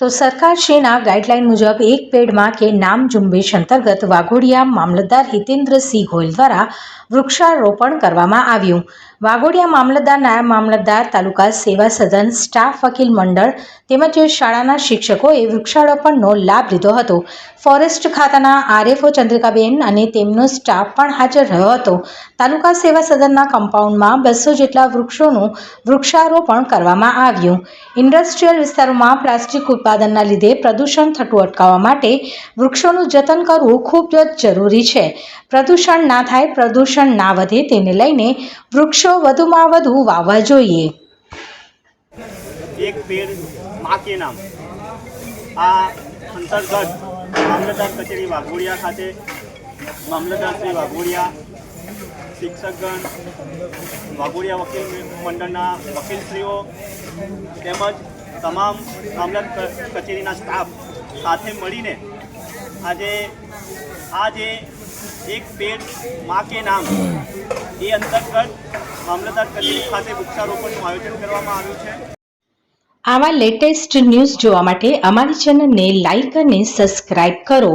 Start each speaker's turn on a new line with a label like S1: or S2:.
S1: તો સરકારશ્રીના ગાઈડલાઈન મુજબ એક પેડમાં કે નામ ઝુંબેશ અંતર્ગત વાઘોડિયા મામલતદાર હિતેન્દ્રસિંહ ગોયલ દ્વારા વૃક્ષારોપણ કરવામાં આવ્યું. વાઘોડિયા મામલતદાર નાયબ મામલતદાર તાલુકા સેવા સદન સ્ટાફ વકીલ મંડળ તેમજ શાળાના શિક્ષકોએ વૃક્ષારોપણનો લાભ લીધો હતો. ફોરેસ્ટ ખાતાના આરએફઓ ચંદ્રિકાબેન અને તેમનો સ્ટાફ પણ હાજર રહ્યો હતો. તાલુકા સેવા સદનના કમ્પાઉન્ડમાં બસો જેટલા વૃક્ષોનું વૃક્ષારોપણ કરવામાં આવ્યું. ઇન્ડસ્ટ્રીયલ વિસ્તારોમાં પ્લાસ્ટિક ઉત્પાદનના લીધે પ્રદૂષણ થતું અટકાવવા માટે વૃક્ષોનું જતન કરવું ખૂબ જ જરૂરી છે. પ્રદૂષણ ના થાય, પ્રદૂષણ ના વધે તેને લઈને વૃક્ષો વધુમાં વધુ વાવવા જોઈએ.
S2: એક વાઘોડિયા ખાતે વાઘોડિયા શિક્ષકગણ, વાઘોડિયા વકીલ મંડળના વકીલશ્રીઓ તેમજ તમામ મામલત કચેરીના સ્ટાફ સાથે મળીને આજે આજે એક પેડ મા કે નામ એ અંતર્ગત મામલતદાર કચેરી ખાતે વૃક્ષારોપણનું આયોજન કરવામાં આવ્યું છે.
S1: આવા લેટેસ્ટ ન્યૂઝ જોવા માટે અમારી ચેનલને લાઇક અને સબસ્ક્રાઇબ કરો.